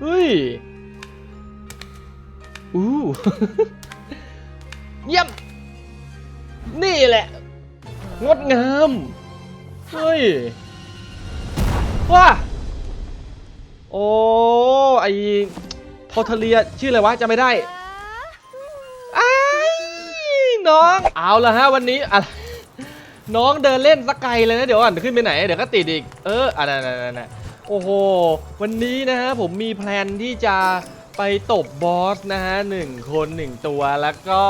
เฮ้ย อู้ เยี่ยม นี่แหละ งดงาม เฮ้ย ว้า โอ้ ไอโทเทเลียชื่ออะไรวะจำไม่ได้ไอ้น้อง เอาละฮะวันนี้อะไรน้องเดินเล่นสักไกลเลยนะ เดี๋ยวก่อนขึ้นไปไหน เดี๋ยวก็ติดอีก เอออะนั่นนั่นนั่น โอ้โห วันนี้นะฮะผมมีแพลนที่จะไปตบบอสนะฮะหนึ่งคนหนึ่งตัวแล้วก็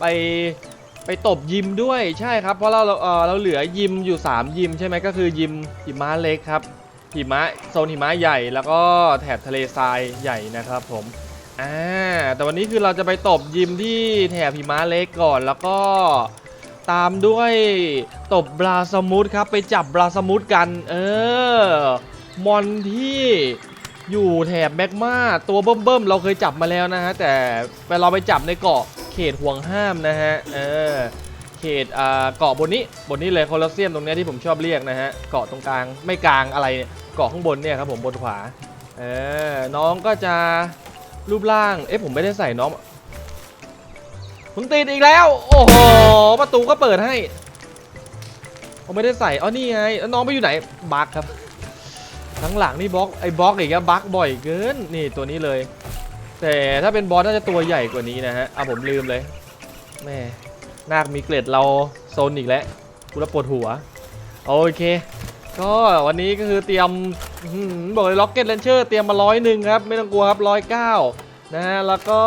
ไปไปตบยิมด้วยใช่ครับ เพราะเราเราเออเราเหลือยิมอยู่ 3 ยิมใช่ไหมก็คือยิมหิมะเล็กครับหิมะโซนหิมะใหญ่แล้วก็แถบทะเลทรายใหญ่นะครับผมอ่าแต่วันนี้คือเราจะไปตบยิมที่แถบหิมะเล็กก่อนแล้วก็ตามด้วยตบบราสมุทครับไปจับบราสมุทกัน เออ มอนที่อยู่แถบแมกมาตัวเบิ่มๆเราเคยจับมาแล้วนะฮะ แต่เราไปจับในเกาะเขตห่วงห้ามนะฮะ เออ เขตอ่าเกาะบนนี้ บนนี้เลยโคลอสเซียมตรงเนี้ยที่ผมชอบเรียกนะฮะ เกาะตรงกลางไม่กลางอะไรเกาะข้างบนเนี่ยครับผมบนขวา เออ น้องก็จะรูปร่าง เอ๊ะผมไม่ได้ใส่น้องคุณติดอีกแล้ว โอ้โห ประตูก็เปิดให้ ผมไม่ได้ใส่ อ๋อ นี่ไง น้องไปอยู่ไหน บักครับ ทั้งหลังนี่บล็อกไอ้บล็อกอีกแล้วบักบ่อยเกินนี่ตัวนี้เลย แต่ถ้าเป็นบอสน่าจะตัวใหญ่กว่านี้นะฮะอะผมลืมเลยแม่นาคมีเกล็ดเราโซนอีกแล้วกูแล้วปวดหัวโอเค ก็วันนี้ก็คือเตรียมบอกเลยล็อกเก็ตเลนเชอร์เตรียมมาร้อยหนึ่งครับ ไม่ต้องกลัวครับร้อยเก้านะฮะแล้วก็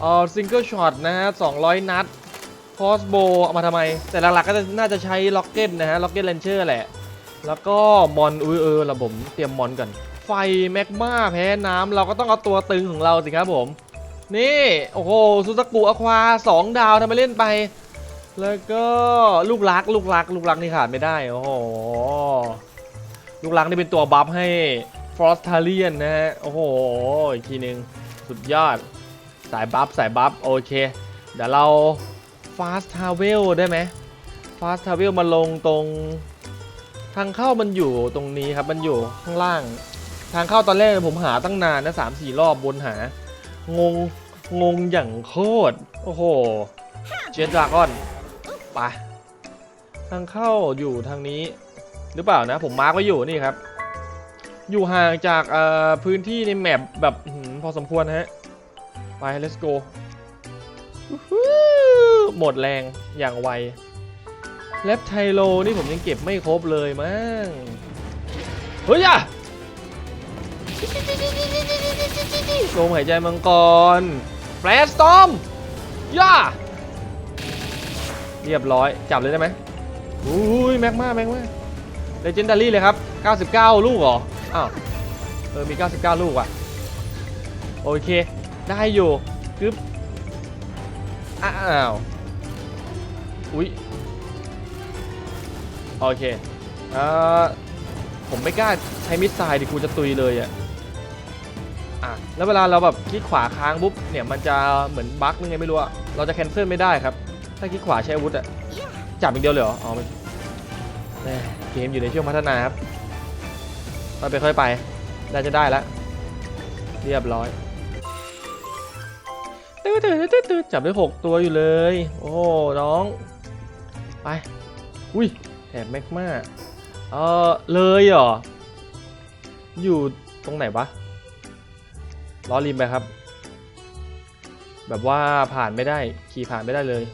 เออซิงเกิลช็อตนะฮะสองร้อยนัดคอสโบเอามาทำไม แต่หลักๆก็จะน่าจะใช้ล็อกเก็ตนะฮะล็อกเก็ตเลนเชอร์แหละ แล้วก็มอนอุ้ยเออระผมเตรียมมอนก่อน ไฟแมกมาแพ้น้ำเราก็ต้องเอาตัวตึงของเราสิครับผม นี่โอ้โหซูซากุอควาสองดาวทำไมเล่นไป แล้วก็ลูกรักลูกรัก ลูกรักนี่ขาดไม่ได้โอ้โหลูกรักนี่เป็นตัวบัฟให้ฟรอสทาเลียนนะฮะโอ้โหอีกทีหนึ่งสุดยอดสายบัฟสายบัฟโอเค เดี๋ยวเราฟาสทาเวลได้ไหมฟาสทาเวลมาลงตรง ทางเข้ามันอยู่ตรงนี้ครับ มันอยู่ข้างล่าง ทางเข้าตอนแรกผมหาตั้งนานนะสามสี่รอบวนหา งง งงอย่างโคตร โอ้โห เจดดราก้อน ไป ทางเข้าอยู่ทางนี้ หรือเปล่านะ ผมมาร์กไว้อยู่นี่ครับ อยู่ห่างจากเอ่อพื้นที่ในแมปแบบอพอสมควรฮะ ไป let's go หมดแรงอย่างไว แลปไทโลนี่ผมยังเก็บไม่ครบเลยมั้ง เฮ้ยอะลมหายใจมังกรแฟลชสตอมย่า เรียบร้อย จับเลยได้ไหมอุ้ยแม็กมาแม็กมาเลเจนดารี่เลยครับ 99 ลูกเหรอ อ้าว เออ มี 99 ลูกว่ะ โอเค ได้อยู่กึ๊บอ้าว อุ้ย โอเคเอ่อผมไม่กล้าใช้มิดไซด์ดิกูจะตุยเลยอะอะแล้วเวลาเราแบบคลิกขวาค้างปุ๊บเนี่ยมันจะเหมือนบั๊กยังไงไม่รู้อะเราจะแคนเซิลไม่ได้ครับ ถ้าคลิกขวาใช้อาวุธอะจับอย่างเดียวเลยเหรออ๋อไม่แม่เกมอยู่ในช่วงพัฒนาครับค่อยไปค่อยไปน่าจะได้แล้วเรียบร้อยตื้อตื้อตื้อตื้อจับได้หกตัวอยู่เลย โอ้น้อง ไป อุ้ย แถบแมกมาเออเลยเหรอ อยู่ตรงไหนวะล้อริมไปครับ แบบว่าผ่านไม่ได้ ขี่ผ่านไม่ได้เลย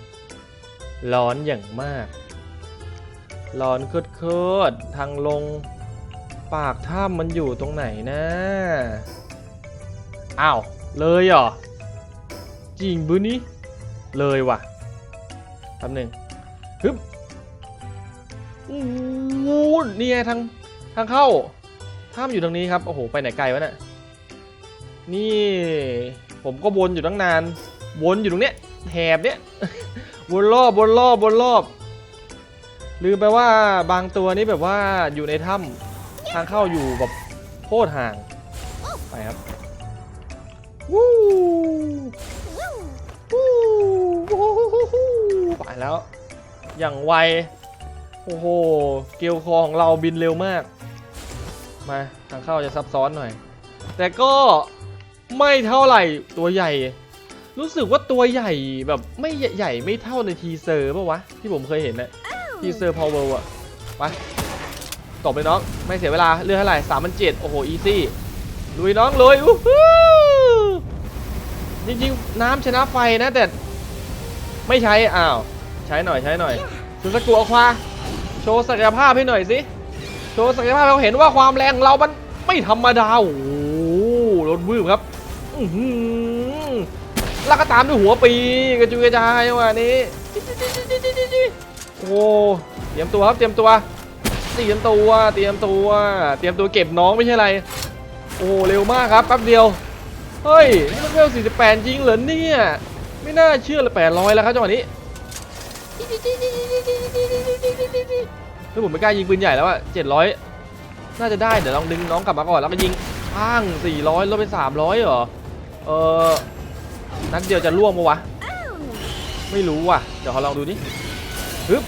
ร้อนอย่างมาก ร้อนโคตรๆทางลง ปากถ้ำมันอยู่ตรงไหนนะอ้าวเลยเหรอ จริงบุนี่เลยว่ะแป๊บหนึ่งฮึบ อู้หูนี่ไงทางทางเข้าถ้ำอยู่ตรงนี้ครับ โอ้โห ไปไหนไกลวะเนี่ย นี่ ผมก็วนอยู่ตั้งนาน วนอยู่ตรงเนี้ยแถบเนี้ย วนรอบวนรอบวนรอบ ลืมไปว่าบางตัวนี้แบบว่าอยู่ในถ้ำทางเข้าอยู่แบบโคตรห่าง ไปครับ วู้วู้วู้วู้ไปแล้ว อย่างไว โอ้โห เกลียวคอของเราบินเร็วมาก มาทางเข้าจะซับซ้อนหน่อย แต่ก็ไม่เท่าไหร่ตัวใหญ่ รู้สึกว่าตัวใหญ่แบบไม่ใหญ่ไม่เท่าในทีเซอร์ป่าวะ ที่ผมเคยเห็นนะทีเซอร์พาวเวลอะไปตบเลยน้อง ไม่เสียเวลาเลือกเท่าไหร่สามพันเจ็ดโอ้โห อีซี่ลุยน้องลุยอู้หูจริงๆ น้ำชนะไฟนะแต่ ไม่ใช้ อ้าว ใช้หน่อยใช้หน่อยสุสกุเอาควาโชว์ศักยภาพให้หน่อยสิ โชว์ศักยภาพเราเห็นว่าความแรงเรามันไม่ธรรมดา โอ้โหรถวืบครับอืแล้วก็ตามด้วยหัวปีกระจุยกระจายจังหวะนี้ โอ้เตรียมตัวครับเตรียมตัว เตรียมตัว เตรียมตัว เตรียมตัวเก็บน้องไม่ใช่อะไร โอ้เร็วมากครับแป๊บเดียว เฮ้ยนี่มันเวล48 จริงเหรอเนี่ย ไม่น่าเชื่อเลย800 แล้วครับจังหวะนี้ เฮ้ยผมไม่กล้ายิงปืนใหญ่แล้วอะ700น่าจะได้เดี๋ยวลองดึงน้องกลับมาก่อนแล้วก็ยิงอ้าง400ลดไป300เหรอเออนัดเดียวจะล่วงปะวะไม่รู้ว่ะเดี๋ยวขอลองดูนี่ฮึบ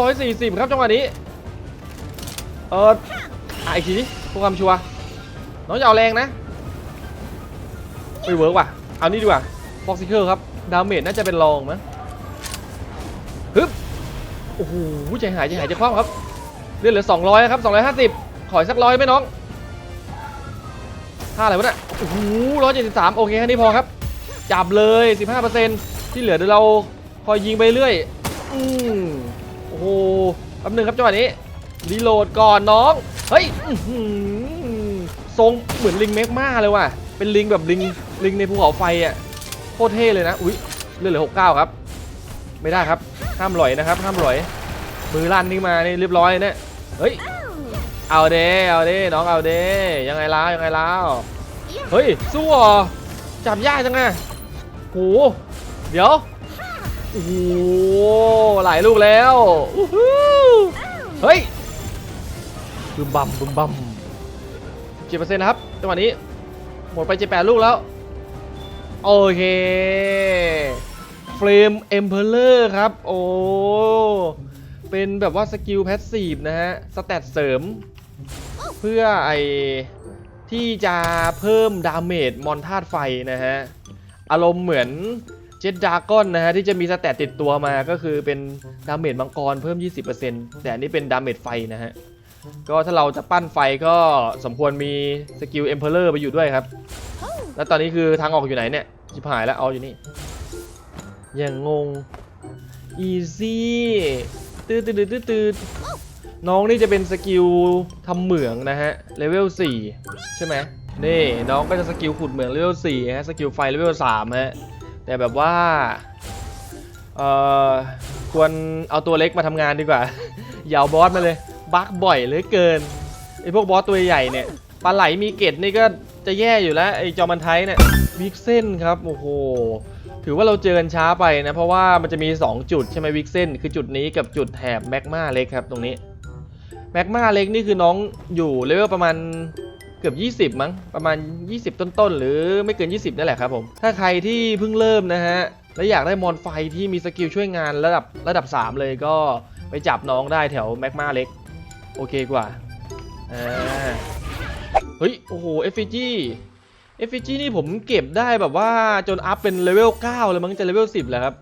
ร้อยสี่สิบครับจังหวะนี้เอออะอีกทีนี้เพื่อความชัวร์น้องอย่าเอาแรงนะไม่เวิร์กว่ะเอานี่ดีกว่าฟ็อกซิเคิลครับดาเมจน่าจะเป็นรองมั้ง โอ้โหใจหายใจหายใจคว่ำครับเลือดเหลือ 200ครับ 250 ขออีกสักร้อยไหมน้องท่าอะไรวะเนี่ยโอ้โห173โอเคแค่นี้พอครับ จับเลย 15%ที่เหลือเดี๋ยวเราคอยยิงไปเรื่อย อืมโอ้โหแป๊บนึงครับจังหวะนี้รีโหลดก่อนน้อง เฮ้ยทรงเหมือนลิงเมกมาเลยว่ะ เป็นลิงแบบลิงลิงในภูเขาไฟอะ โคตรเท่เลยนะ อุ้ยเลือดเหลือ 69 ครับ ไม่ได้ครับ ห้ามหลอยนะครับ ห้ามหลอย มือลั่นนี่มานี่เรียบร้อยเนี่ยเฮ้ย เอาเด้เอาเด้น้องเอาเด้ยังไงล่ะยังไงล่ะเฮ้ย สู้เหรอจับยากจังอะโหเดี๋ยว โอ้โห หลายลูกแล้วเฮ้ยบึมบัมบึมบัมเจ็ดเปอร์เซ็นต์ครับจังหวะนี้ หมดไปเจ็ดแปดลูกแล้ว โอเค เฟรมเอ็มเพลเลอร์ครับ โอ้ เป็นแบบว่าสกิลแพสซีฟนะฮะ สแตทเสริม เพื่อไอที่จะเพิ่มดาเมจมอนธาตุไฟนะฮะ อารมณ์เหมือนเจ็ดดาก้อนนะฮะ ที่จะมีสแตทติดตัวมาก็คือเป็นดาเมจมังกรเพิ่ม 20%แต่อันนี้เป็นดาเมจไฟนะฮะ ก็ถ้าเราจะปั้นไฟก็สมควรมีสกิลเอ็มเพลเลอร์ไปอยู่ด้วยครับ แล้วตอนนี้คือทางออกอยู่ไหนเนี่ยชิบหายแล้วเอาอยู่นี่ อย่างงง อีซี่ตืดตืดตืดตืดน้องนี่จะเป็นสกิลทำเหมืองนะฮะ เลเวล 4 ใช่ไหมนี่น้องก็จะสกิลขุดเหมืองเลเวล 4 ฮะ สกิลไฟเลเวล 3 ฮะ แต่แบบว่า เอ่อ ควรเอาตัวเล็กมาทำงานดีกว่า อย่าเอาบอสมาเลย บักบ่อยเหลือเกิน ไอพวกบอสตัวใหญ่เนี่ยปลาไหลมีเกตนี่ก็จะแย่อยู่แล้ว ไอจอมันไทยเนี่ยวิกเส้นครับ โอ้โห ถือว่าเราเจอกันช้าไปนะ เพราะว่ามันจะมี 2 จุดใช่ไหมวิกเส้นคือจุดนี้กับจุดแถบแมกมาเล็กครับตรงนี้แมกมาเล็กนี่คือน้องอยู่เลเวลประมาณเกือบ 20 มั้งประมาณ 20 ต้นๆ หรือไม่เกิน 20 นั่นแหละครับผม ถ้าใครที่เพิ่งเริ่มนะฮะ และอยากได้มอนไฟที่มีสกิลช่วยงานระดับระดับ 3 เลยก็ไปจับน้องได้แถวแมกมาเล็ก โอเคกว่าอ่าเฮ้ย โอ้โหเอฟฟีจี FG FG นี่ผมเก็บได้แบบว่าจนอัพเป็นเลเวล9เลยมั้งจะเลเวล10 แล้วครับ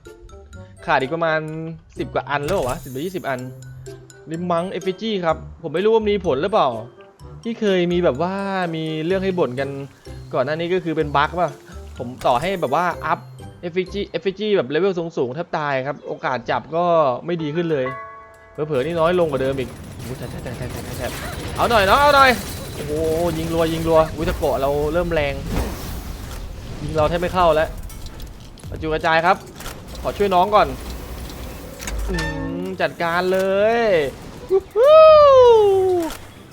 ขาดอีกประมาณ 10 กว่าอันแล้วเหรอวะ10หรือ20อันริมัง FG ครับ ผมไม่รู้ว่ามีผลหรือเปล่า ที่เคยมีแบบว่ามีเรื่องให้บ่นกันก่อนหน้านี้ก็คือเป็นบั๊กป่ะ ผมต่อให้แบบว่าอัพ FG FG แบบเลเวลสูงๆแทบตายครับ โอกาสจับก็ไม่ดีขึ้นเลยเผลอๆนี่น้อยลงกว่าเดิมอีกอู้แทบแทบแทบแทบแทบเอาหน่อยเนาะเอาหน่อย โอ้โหยิงรัวยิงรัววิตะโกะเราเริ่มแรง ยิงเราแทบไม่เข้าแล้วกระจุกระจายครับ ขอช่วยน้องก่อนอจัดการเลย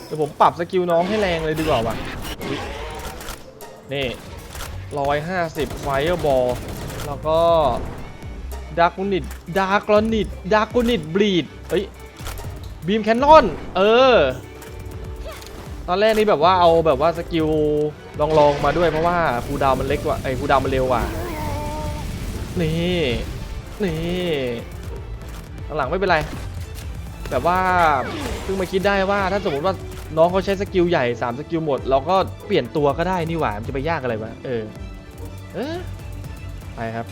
เดี๋ยวผมปรับสกิลน้องให้แรงเลยดีกว่าว่ะนี่ร้อยห้าสิบไฟบอลแล้วก็ดาร์กนิดดาร์กนิดดาร์กนิดบลีดเฮ้ยบีมแคนนอน เออ ตอนแรกนี่แบบว่าเอาแบบว่าสกิลลองๆมาด้วยเพราะว่าคูดาวมันเล็กกว่าไอ้คูดาวมันเร็วกว่า นี่นี่หลังๆไม่เป็นไร แบบว่าเพิ่งมาคิดได้ว่าถ้าสมมติว่าน้องเขาใช้สกิลใหญ่3สกิลหมดเราก็เปลี่ยนตัวก็ได้นี่หว่ามันจะไปยากอะไรวะเออเออไปครับ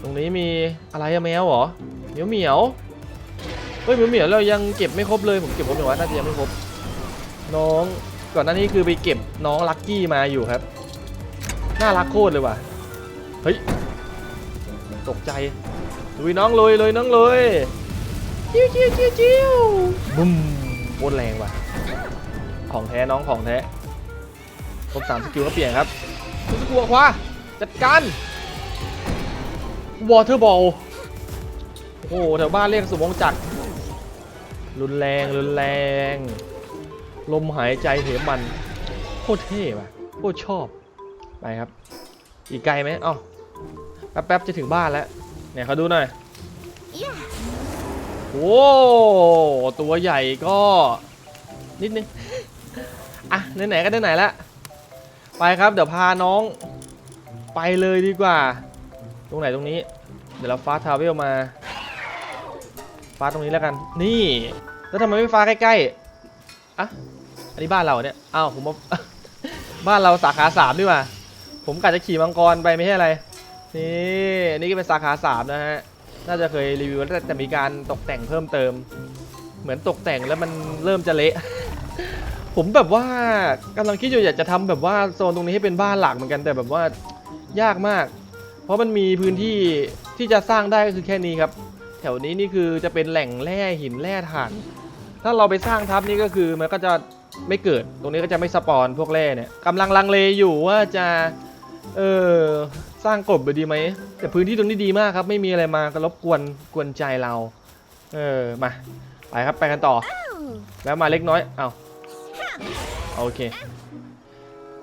ตรงนี้มีอะไรอะแมวเหรอเหมียวเหมียวเฮ้ยเหมียวเหมียวเรายังเก็บไม่ครบเลยผมเก็บครบไหมวะน่าจะยังไม่ครบ น้องก่อนหน้านี้คือไปเก็บน้องลักกี้มาอยู่ครับ น่ารักโคตรเลยว่ะ เฮ้ย ตกใจ ลุยน้องลุยเลยน้องลุยจิ้วจิ้วจิ้วจิ้วบุ้มโคตรแรงว่ะ ของแท้น้องของแท้ครบสามสกิลก็เปลี่ยนครับคุณสกัวขวาจัดการวอเตอร์บอลโอ้โหแถวบ้านเรียกสมวงจักรรุนแรงรุนแรง ลมหายใจเหมัน โคตรเท่ว่ะโคตรชอบ ไปครับ อีกไกลไหมเอ้าแป๊บๆจะถึงบ้านแล้ว เนี่ยเขาดูหน่อยโอ้ตัวใหญ่ก็ นิดนึง อะ ไหนๆก็ไหนๆแล้วไปครับ เดี๋ยวพาน้องไปเลยดีกว่า ตรงไหนตรงนี้ เดี๋ยวเราฟ้าทาวเวลมา ฟ้าตรงนี้แล้วกัน นี่ แล้วทำไมไม่ฟ้าใกล้ๆ อะ อันนี้บ้านเราเนี่ยอ้าวผมว่า บ้านเราสาขาสามดีกว่าผมกะจะขี่มังกรไปไม่ใช่อะไร นี่อันนี้ก็เป็นสาขาสามนะฮะ น่าจะเคยรีวิวแล้วแต่มีการตกแต่งเพิ่มเติม เหมือนตกแต่งแล้วมันเริ่มจะเละ ผมแบบว่ากำลังคิดอยู่อยากจะทำแบบว่าโซนตรงนี้ให้เป็นบ้านหลักเหมือนกันแต่แบบว่ายากมาก เพราะมันมีพื้นที่ที่จะสร้างได้ก็คือแค่นี้ครับ แถวนี้นี่คือจะเป็นแหล่งแร่หินแร่ถ่าน ถ้าเราไปสร้างทับนี่ก็คือมันก็จะ ไม่เกิด ตรงนี้ก็จะไม่สปอนพวกแร่เนี่ยกำลังลังเลอยู่ว่าจะเออสร้างกบไปดีไหมแต่พื้นที่ตรงนี้ดีมากครับ ไม่มีอะไรมากรบกวนกวนใจเรา เออมาไปครับไปกันต่อ แล้วมาเล็กน้อยเอาโอเค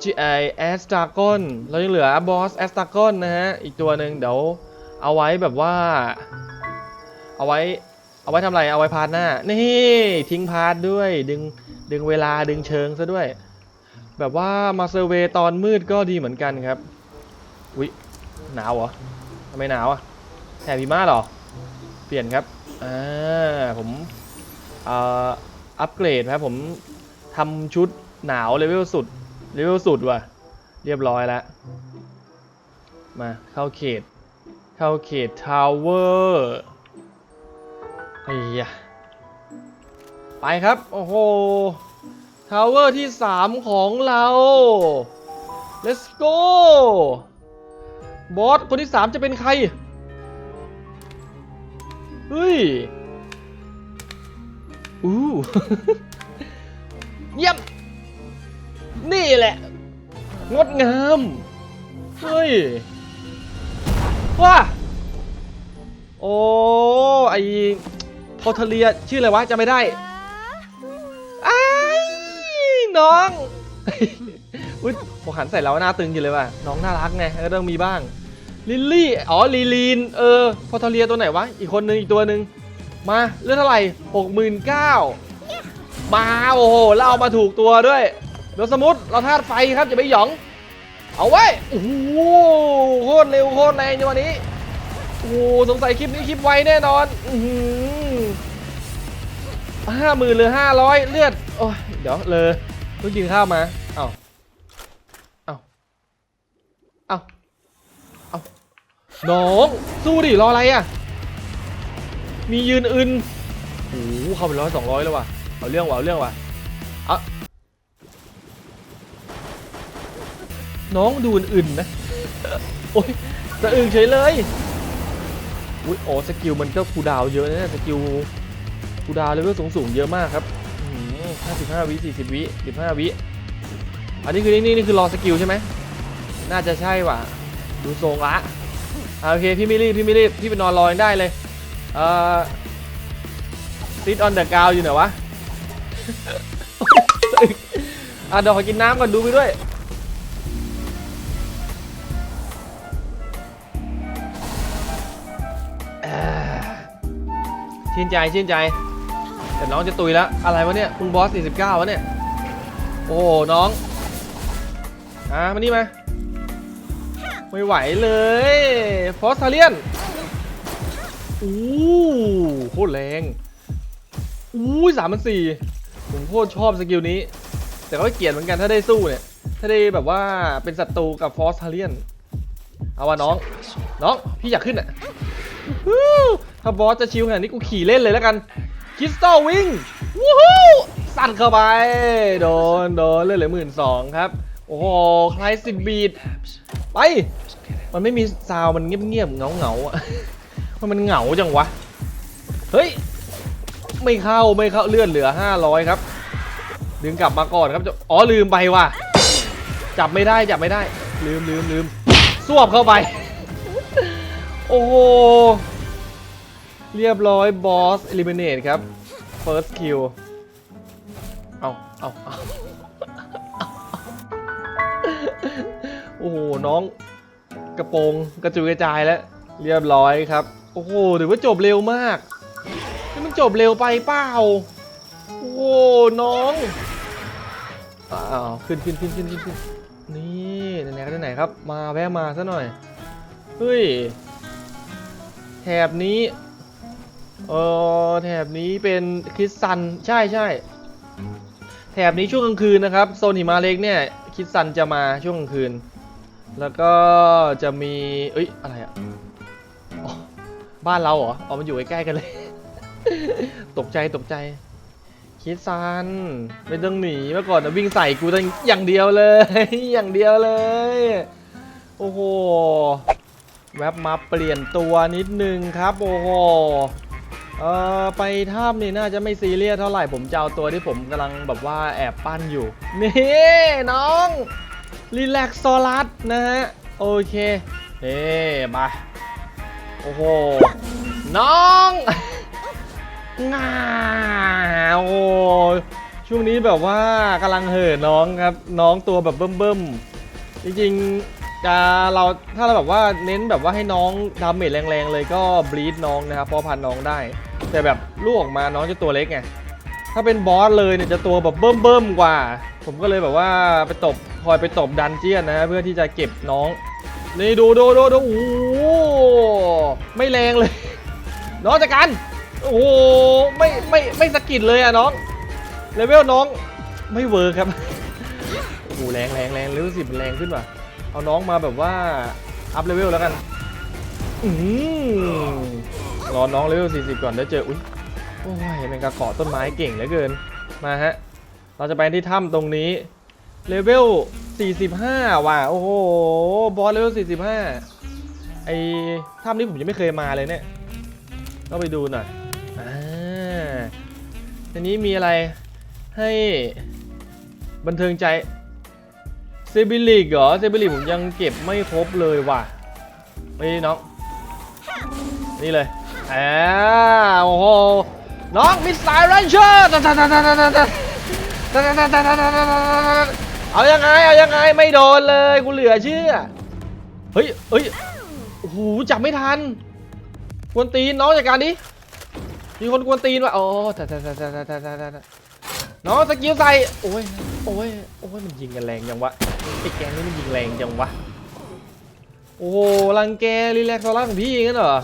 GI a s t a r g o n เรายังเหลือบอส a s t a r g o n นะฮะ อีกตัวหนึ่งเดี๋ยวเอาไว้แบบว่า เอาไว้ เอาไว้ทำอะไร เอาไว้พาร์ทหน้า นี่ ทิ้งพาร์ทด้วยดึง ดึงเวลาดึงเชิงซะด้วย แบบว่ามาเซอร์เวตอนมืดก็ดีเหมือนกันครับวิหนาวเหรอทำไมหนาวอะแถบหิมะหรอ เปลี่ยนครับอ่าผมอ่ออัปเกรดครับผมทำชุดหนาวเลเวลสุดเลเวลสุดว่ะ เรียบร้อยแล้ว มาเข้าเขต เข้าเขตทาวเวอร์ไอ้ยะ ไปครับ โอ้โห ทาวเวอร์ที่ 3 ของเรา let's go บอส คนที่ 3 จะเป็นใคร เฮ้ย อู้ เยี่ยม นี่แหละ งดงาม เฮ้ย ว้า โอ้ ไอพอทเลีย ชื่ออะไรวะจำไม่ได้ น้องอุ้ยพอหันใส่เราหน้าตึงอยู่เลยว่ะน้องน่ารักไงก็ต้องมีบ้างลิลลี่อ๋อลีลีนเออพอทเลียตัวไหนวะอีกคนนึงอีกตัวหนึ่งมาเลือดเท่าไหร่หกหมื่นเก้ามาโอ้โหแล้วเอามาถูกตัวด้วยเดี๋ยวสมมติเราธาตุไฟครับอย่าไปหยอง เอาไว้โอ้โหโคตรเร็วโคตรแรงจังวันนี้โอ้โหสงสัยคลิปนี้คลิปไวแน่นอนห้าหมื่นหรือห้าร้อยเลือดโอ้ยเดี๋ยวเลย เพิ่งกินข้าวมา เอ้า เอ้า เอ้า เอ้า น้อง สู้ดิ รออะไรอะ มียืนอึนโอ้โหเข้าไปร้อยสองร้อยแล้วว่ะ เอาเรื่องว่ะ เอาเรื่องว่ะอะน้องดูอื่นๆนะ โอ้ยสะอึงเฉยเลย อุ้ยโอ้สกิลมันก็คูดาวเยอะนะสกิลคูดาวเลเวลสูงๆเยอะมากครับ ห้าสิบห้าวิสี่สิบวิสิบห้าวิอันนี้คือนี่นี่คือรอสกิลใช่ไหมน่าจะใช่ว่ะ ดูทรงละอะโอเคพี่ไม่รีบพี่ไม่รีบพี่ไปนอนรอได้เลยเอ่อซิดออนเดอะกาวอยู่ไหนวะอะเดี๋ยวขอกินน้ำก่อนดูไปด้วยชื่นใจชื่นใจ แต่น้องจะตุยแล้ว อะไรวะเนี่ย คุณบอส 49วะเนี่ย โอ้โหน้อง อ่ามานี่มาไม่ไหวเลยฟอสซาเลียนอู้โคตรแรงอู้สามพันสี่ผมโคตรชอบสกิลนี้ แต่ก็เกลียดเหมือนกันถ้าได้สู้เนี่ย ถ้าได้แบบว่าเป็นศัตรูกับฟอสทาเลียน เอาวะน้อง น้อง พี่อยากขึ้นอะถ้าบอสจะชิวขนาดนี้กูขี่เล่นเลยแล้วกัน คริสตัลวิงวู้ฮู้สั่นเข้าไป โดน โดนเลือดเหลือหมื่นสองครับ โอ้โหคลายสิบบีดไป มันไม่มีซาวด์มันเงียบๆเงาเงาๆอะมันมันเหงาจังวะ เฮ้ย ไม่เข้าไม่เข้าเลื่อนเหลือ 500 ครับ ดึงกลับมาก่อนครับจะอ๋อลืมไปว่ะ จับไม่ได้จับไม่ได้ ลืมลืมลืมสวบเข้าไป โอ้โห เรียบร้อยบอสเอลิเมเนตครับ first kill เอาเอาเอาโอ้โห น้องกระโปรงกระจุยกระจายแล้ว เรียบร้อยครับ โอ้โหถือว่าจบเร็วมากนี่มันจบเร็วไปเปล่า โอ้โห น้องอ้าวขึ้นขึ้นขึ้นขึ้นขึ้นนี่ไหนๆก็ไหนครับ มาแวะมาซะหน่อย เฮ้ยแถบนี้ เออแถบนี้เป็นคริสซันใช่ใช่แถบนี้ช่วงกลางคืนนะครับโซนหิมาเล็กเนี่ยคริสซันจะมาช่วงกลางคืน แล้วก็จะมีเอ้ยอะไรอะอ๋อบ้านเราเหรออ๋อมันอยู่ใกล้ๆกันเลย ตกใจตกใจคิดซันไม่ต้องหนีเมื่อก่อนนะวิ่งใส่กูตั้งอย่างเดียวเลย อย่างเดียวเลย โอ้โห แวบมาเปลี่ยนตัวนิดนึงครับ โอ้โห เอ่อไปถ้ำนี่น่าจะไม่ซีเรียสเท่าไหร่ผมจะเอาตัวที่ผมกำลังแบบว่าแอบปั้นอยู่ นี่น้องรีแลกซ์โซลัสนะฮะ โอเคเฮ้มาโอ้โห น้องง่าโอ้ช่วงนี้แบบว่ากำลังเห่อน้องครับ น้องตัวแบบเบิ่มๆ จริงๆจะเราถ้าเราแบบว่าเน้นแบบว่าให้น้องดาเมจแรงๆเลยก็บลีดน้องนะครับพอพันน้องได้ แต่แบบลูกออกมาน้องจะตัวเล็กไง ถ้าเป็นบอสเลยเนี่ยจะตัวแบบเบิ่มๆกว่า ผมก็เลยแบบว่าไปตบคอยไปตบดันเจียนนะ เพื่อที่จะเก็บน้อง นี่ดูดูดูดูโอ้ไม่แรงเลย น้องจัดการโอ้ไม่ไม่ไม่สกิดเลยอะน้องเลเวลน้องไม่เวิร์ครับโอ้แรงแรงแรงเลเวลสิบแรงขึ้นว่ะเอาน้องมาแบบว่าอัพเลเวลแล้วกัน อืม รอน้องเลเวล40 ก่อนเดี๋ยวเจอ อุ้ยโอ้ยแมงกะเกาะต้นไม้เก่งเหลือเกิน มาฮะ เราจะไปที่ถ้ำตรงนี้ เลเวล 45 ว่ะ โอ้โห บอสเลเวล 45 ไอ้ถ้ำนี้ผมยังไม่เคยมาเลยเนี่ยก็ไปดูหน่อย อ่าทีนี้มีอะไรให้บันเทิงใจ เซบิลิกเหรอ เซบิลิกผมยังเก็บไม่ครบเลยว่ะนี่น้อง นี่เลย อ่าโอ้โห น้องมิสไซล์รันเชอร์เอายังไง เอายังไง ไม่โดนเลย กูเหลือเชื่อ เฮ้ยเฮ้ยโอ้โห จับไม่ทัน กวนตีนน้องจัดการดิ มีคนกวนตีนว่ะอ๋อแต่แต่แต่แต่แต่แต่แต่น้องสกิลใส่ โอ้ย โอ้ย โอ้ย มันยิงกันแรงจังวะ ไอ้แกงนี่มันยิงแรงจังวะ โอ้โห รังแกรีแลกซ์โซล่าของพี่งั้นเหรอ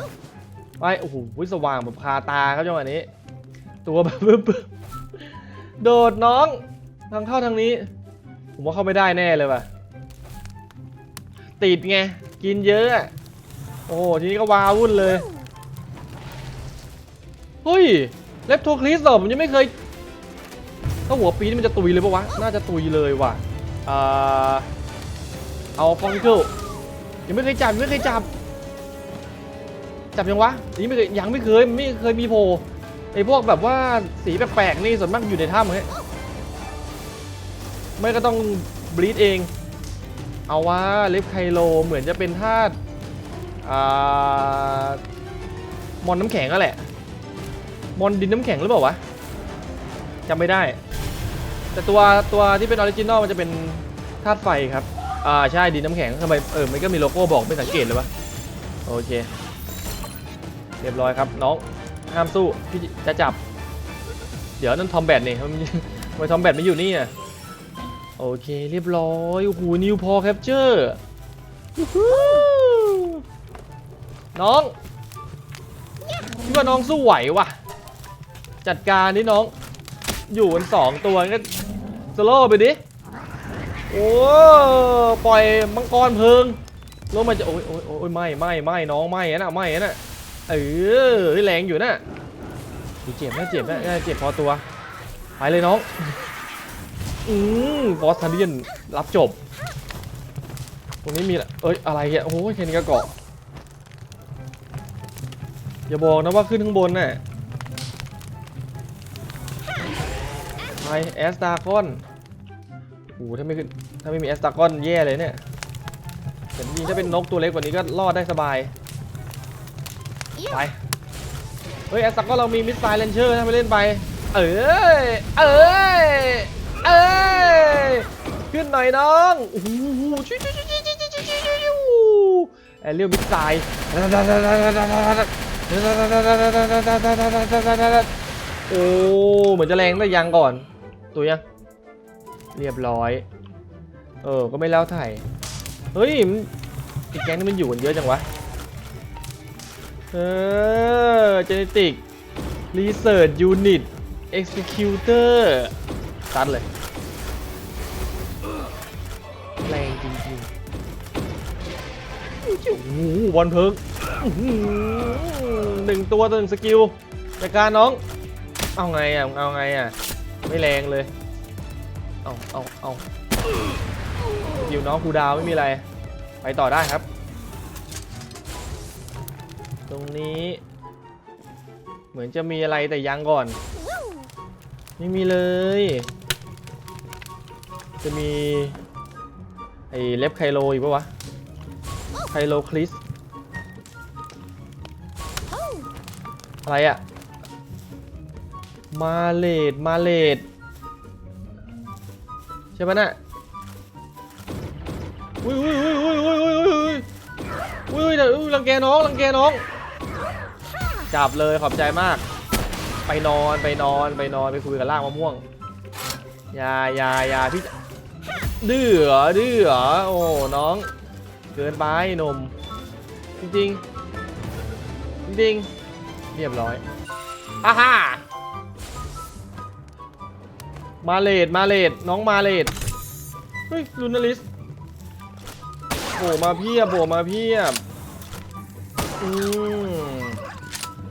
ไปโอ้โหสว่างแบบคาตาครับจังหวะนี้ ตัวแบบปึ๊บโดดน้องทางเข้าทางนี้ ผมว่าเข้าไม่ได้แน่เลยว่ะ ติดไง กินเยอะ โอ้โห ทีนี้ก็วาวุ่นเลย เฮ้ยเล็บโทคลิสเหรอผมยังไม่เคย ถ้าหัวปีนี่มันจะตุยเลยปะวะ น่าจะตุยเลยว่ะอ่าเอาฟองนิเกิลยังไม่เคยจับยังไม่เคยจับ จับยังวะยังไม่เคยยังไม่เคยไม่เคยมีโพลไอพวกแบบว่าสีแปลกๆนี่ส่วนมากอยู่ในถ้ำเฮ้ยไม่ก็ต้องบลีดเอง เอาว่าเล็บไคโลเหมือนจะเป็นธาตุอ่ามอนน้ำแข็งอะแหละ มอนดินน้ำแข็งหรือเปล่าวะจำไม่ได้ แต่ตัวตัวที่เป็นออริจินอลมันจะเป็นธาตุไฟครับ อ่าใช่ดินน้ำแข็งทำไมเออมันก็มีโลโก้บอกไม่สังเกตเลยวะโอเค เรียบร้อยครับน้องห้ามสู้พี่จะจับ เดี๋ยวนั่นทอมแบทนี่ทำไมทำไมทอมแบทไม่อยู่นี่อะโอเคเรียบร้อยโอ้โหนิวพอแคปเจอร์น้องคิดว่าน้องสู้ไหววะจัดการนี่น้อง อยู่กันสองตัวก็สโลว์ไปดิโอ้ปล่อยมังกรเพลิงแล้วมันจะโอ้ยโอ้ยโอ้ยไม่ไม่ไม่น้องไม่นะไม่นะ เออแรงอยู่นะเจ็บนะเจ็บนะน่เจ็บพอตัว ไปเลยน้อง อืมบอสทันเดียนรับจบ ตรงนี้มีละเอ้ยอะไรอะโอ้ยแค่นี้ก็เกาะ อย่าบอกนะว่าขึ้นข้างบนน่ะไปแอสตาคอนโอ้ถ้าไม่ขึ้นถ้าไม่มีแอสตาคอนแย่เลยเนี่ยแต่จริงถ้าเป็นนกตัวเล็กกว่านี้ก็รอดได้สบาย ไป เฮ้ยแอสตาคอนเรามีมิสไซล์เลนเชอร์นะไปเล่นไป เอ้ย เอ้ย เอ้ย ขึ้นหน่อยน้องโอ้โหชิวชิวชิวชิวชิวชิวชิวชิวแอเรียลมิสไซล์โอ้เหมือนจะแรงได้ยังก่อน ตัวยัง เรียบร้อย เออ ก็ไม่แล้วไถ่เฮ้ยอีกแก๊งนี่มันอยู่กันเยอะจังวะ เออ genetic research unit executor ตัดเลย แรงจริงๆโอ้โหบอลเพิงอื้อหือหนึ่งตัวต่อหนึ่งสกิลจัดการน้อง เอาไงอะ เอาไงอะ ไม่แรงเลย เอาเอาเอาสกิลน้องครูดาวไม่มีอะไร ไปต่อได้ครับ ตรงนี้ เหมือนจะมีอะไรแต่ยังก่อน ไม่มีเลย จะมี ไอ้เล็บไคโลอยู่ปะวะ ไคโลคลิส อะไรอะมาเลดมาเลดใช่ปะน่ะอุ้ยอุ้ยอุ้ยอุ้ยอุ้ยอุ้ยอุ้ยอุ้ยอุ้ยเดี๋ยวอุ้ยรังแกน้องรังแกน้อง จับเลยขอบใจมาก ไปนอนไปนอนไปนอนไปคุยกับล่างมะม่วงยายายาพี่ดื้อเหรอดื้อเหรอโอ้น้อง เกินไปนม จริงจริงเรียบร้อยอาฮ่ามาเลดมาเลดน้องมาเลดเฮ้ยลูนาลิสโผล่มาเพียบโผล่มาเพียบอืม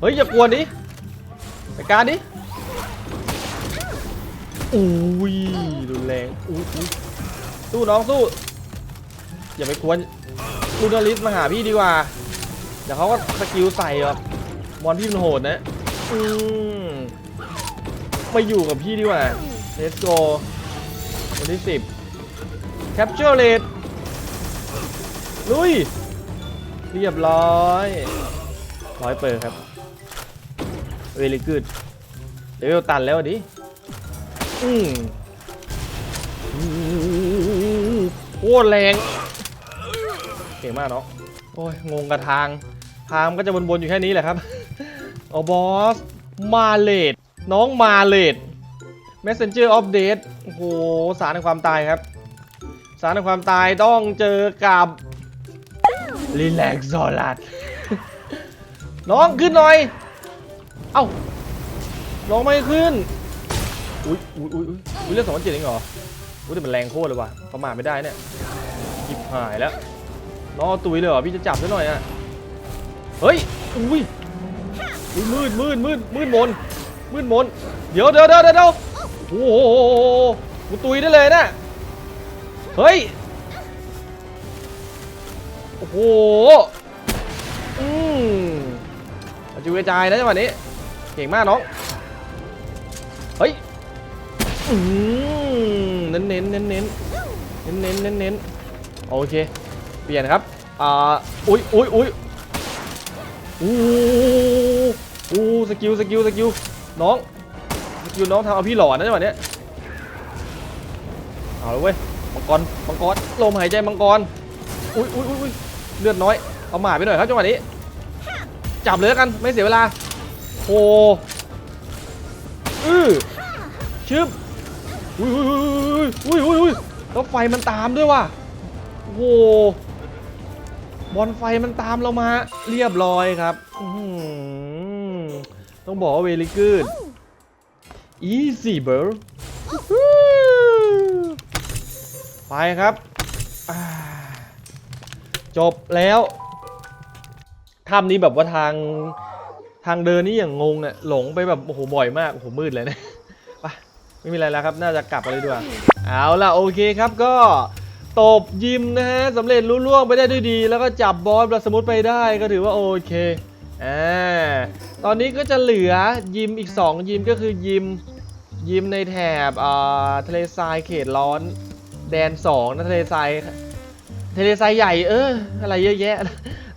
เฮ้ยอย่ากวนดิจัดการดิอุ้ยรุนแรงอุ้ยสู้น้องสู้ อย่าไปกวนลูนาลิสมาหาพี่ดีกว่าเดี๋ยวเขาก็สกิลใส่แบบบอลพี่มันโหดนะอืมมาอยู่กับพี่ดีกว่า let's go คนที่สิบ capture rate ลุย เรียบร้อยร้อยเปิดครับ very good เลเวลตันแล้วดิอืมอืมโคตรแรง เก่งมากเนาะ โอ้ย งงกับทาง ทางก็จะวนๆอยู่แค่นี้แหละครับโอ้บอส มาเลดน้องมาเลด Messenger of Death โอ้โห สารในความตายครับ สารในความตายต้องเจอกับ Relax z o l a t น้องขึ้นหน่อย เอ้าน้องไม่ขึ้น อุ้ยอุ้ยอุ้ยอุ้ยอุ๊ยเลือดสองพันเจ็ดเองเหรอ อุ้ยแต่มันแรงโคตรเลยว่ะ ประมาทไม่ได้เนี่ยจิบหายแล้วน้องตุยเลยเหรอพี่จะจับซะหน่อยอะ เฮ้ย อุ้ยอุ้ยมืดมืดมืดมืดมนมืดมน เดี๋ยวเดี๋ยวเดี๋ยวเดี๋ยวโอ้โหกูตุยได้เลยนะเฮ้ย โอ้โห อืมกระจุกระจายนะจังหวะนี้ เก่งมากน้อง เฮ้ยเน้นเน้นเน้นเน้นเน้นเน้นเน้นเน้อเค เปลี่ยนครับ อ่า อุ้ยอุ้ยอุ้ยอู้อู้สกิล สกิล สกิล น้อง สกิล น้องทำเอาพี่หลอนนะจังหวะเนี้ยเอาเลยเว้ย มังกร มังกร ลมหายใจมังกร อุ้ยอุ้ยอุ้ยเลือดน้อย เอาหมาไปหน่อยครับจังหวะนี้ จับเลยกัน ไม่เสียเวลา อ้อือชึบอุ้ยอุ้ยอุ้ยอุ้ยอุ้ยแล้วไฟมันตามด้วยว่ะโอ้โหบอลไฟมันตามเรามาเรียบร้อยครับต้องบอกว่าเวลิกูด easy bro ไปครับ จบแล้วถ้ำนี้แบบว่าทาง ทางเดินนี่อย่างงงอะหลงไปแบบโอ้โหบ่อยมากโอ้โหมืดเลยนะไปไม่มีอะไรแล้วครับน่าจะกลับไปเลยดีกว่าเอาล่ะโอเคครับก็ตบยิมนะฮะสำเร็จรุ่ล่วงไปได้ด้วยดี แล้วก็จับบอสบลัสมุทไปได้ก็ถือว่าโอเคอ่าตอนนี้ก็จะเหลือยิมอีก 2 ยิมก็คือยิมยิมในแถบอ่าทะเลทรายเขตร้อน แดน2นะทะเลทราย เทเลทรายใหญ่เอออะไรเยอะแยะ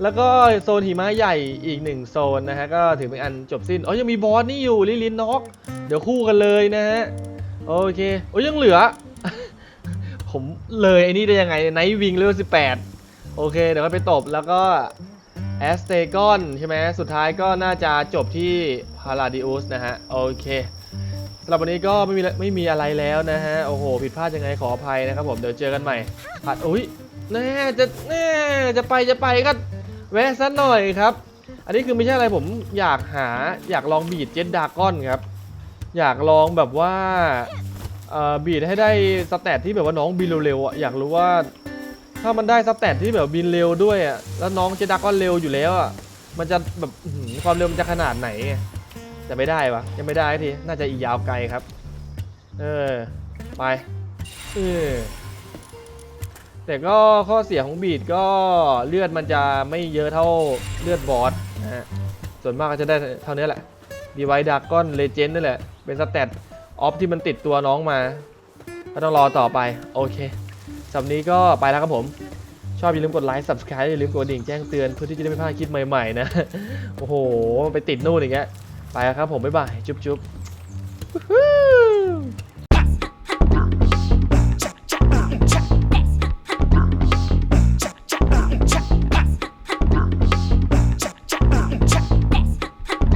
แล้วก็โซนหิมะใหญ่อีกหนึ่งโซนนะฮะ ก็ถือเป็นอันจบสิ้น อ๋อ ยังมีบอสนี่อยู่ลิลินน็อก เดี๋ยวคู่กันเลยนะฮะ โอเค โอ้ยังเหลือ ผมเลยไอ้นี่ได้ยังไงไนท์วิงเลเวล18โอเค เดี๋ยวไปตบแล้วก็แอสเตกอนใช่ไหมสุดท้ายก็น่าจะจบที่พาราดิอุสนะฮะ โอเคสำหรับวันนี้ก็ไม่มีไม่มีอะไรแล้วนะฮะ โอ้โห ผิดพลาดยังไงขออภัยนะครับผม เดี๋ยวเจอกันใหม่ผัดอุ้ย แน่จะแน่จะไปจะไปก็แวะสักหน่อยครับ อันนี้คือไม่ใช่อะไรผมอยากหาอยากลองบีดเจ็ตดากอนครับ อยากลองแบบว่าบีดให้ได้สแตทที่แบบว่าน้องบินเร็วๆอะอยากรู้ว่า ถ้ามันได้สแตทที่แบบบินเร็วด้วยอะแล้วน้องเจ็ตดากอนเร็วอยู่แล้วอะมันจะแบบความเร็วมันจะขนาดไหนจะไม่ได้วะยังไม่ได้ทีน่าจะอีกยาวไกลครับ เออ ไป เออ แต่ก็ข้อเสียของบีดก็เลือดมันจะไม่เยอะเท่าเลือดบอสนะฮะส่วนมากก็จะได้เท่านี้แหละดีไวดากอนเลเจนด์นี่แหละ เป็นสแตทออฟที่มันติดตัวน้องมา ก็ต้องรอต่อไป โอเคสำหรับนี้ก็ไปแล้วครับผม ชอบอย่าลืมกดไลค์ subscribe อย่าลืมกดกระดิ่งแจ้งเตือนเพื่อที่จะได้ไม่พลาดคลิปใหม่ๆนะ โอ้โห ไปติดนู่นอีกแล้วไปแล้วครับผม บ๊ายบาย จุ๊บจุ๊บ